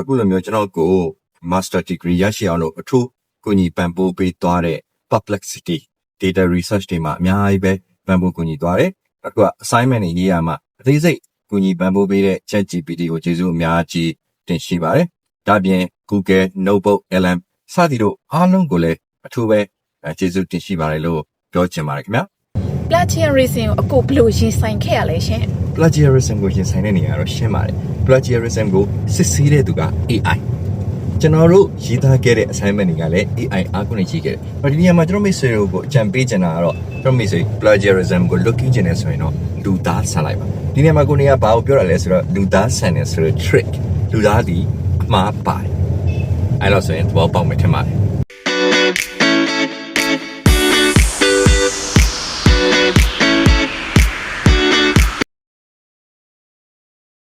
အခုလိုမျိုးကျွန်တော်ကို master degree ရရှိအောင်လို့အထူးကူညီပံ့ပိုးပေးသွားတဲ့ perplexity data research တွေမှာအများကြီးပဲပံ့ပိုးကူညီသွားတယ်အခုက assignment တွေရေးရမှာအသေးစိတ်ကူညီပံ့ပိုးပေးတဲ့ ChatGPT ကိုကျေးဇူးအများကြီးတင်ရှိပါတယ်ဒါ့အပြင် Google Notebook LM စသည်တို့အားလုံးကိုလည်းအထူးပဲအဲကျေးဇူးတင်ရှိပါတယ်လို့ပြောချင်ပါတယ်ခင်ဗျာ plagiarism ကိုအခုဘယ်လိုရင်ဆိုင်ခဲ့ရလဲရှင် plagiarism ကိုရင်ဆိုင်တဲ့နေရာတော့ရှင်းပါတယ် plagiarism ကိုစစ်ဆေးတဲ့သူက AI ကျွန်တော်တို့ရေးသားခဲ့တဲ့ assignment တွေကလည်း AI အားကိုးနေရေးခဲ့တယ်။ဒီနေရာမှာကျွန်တော်မိတ်ဆွေတို့ကိုအကြံပေးချင်တာကတော့ကျွန်တော်မိတ်ဆွေ plagiarism ကို looking ချင်တယ်ဆိုရင်တော့လူသားဆန်လိုက်ပါ။ဒီနေရာမှာကိုနေကဘာကိုပြောရလဲဆိုတော့လူသားဆန်တယ်ဆိုတော့ trick လူသားဒီအမှားပါတယ်။အဲ့တော့ဆိုရင်သဘောပေါက်မယ်ထင်ပါတယ်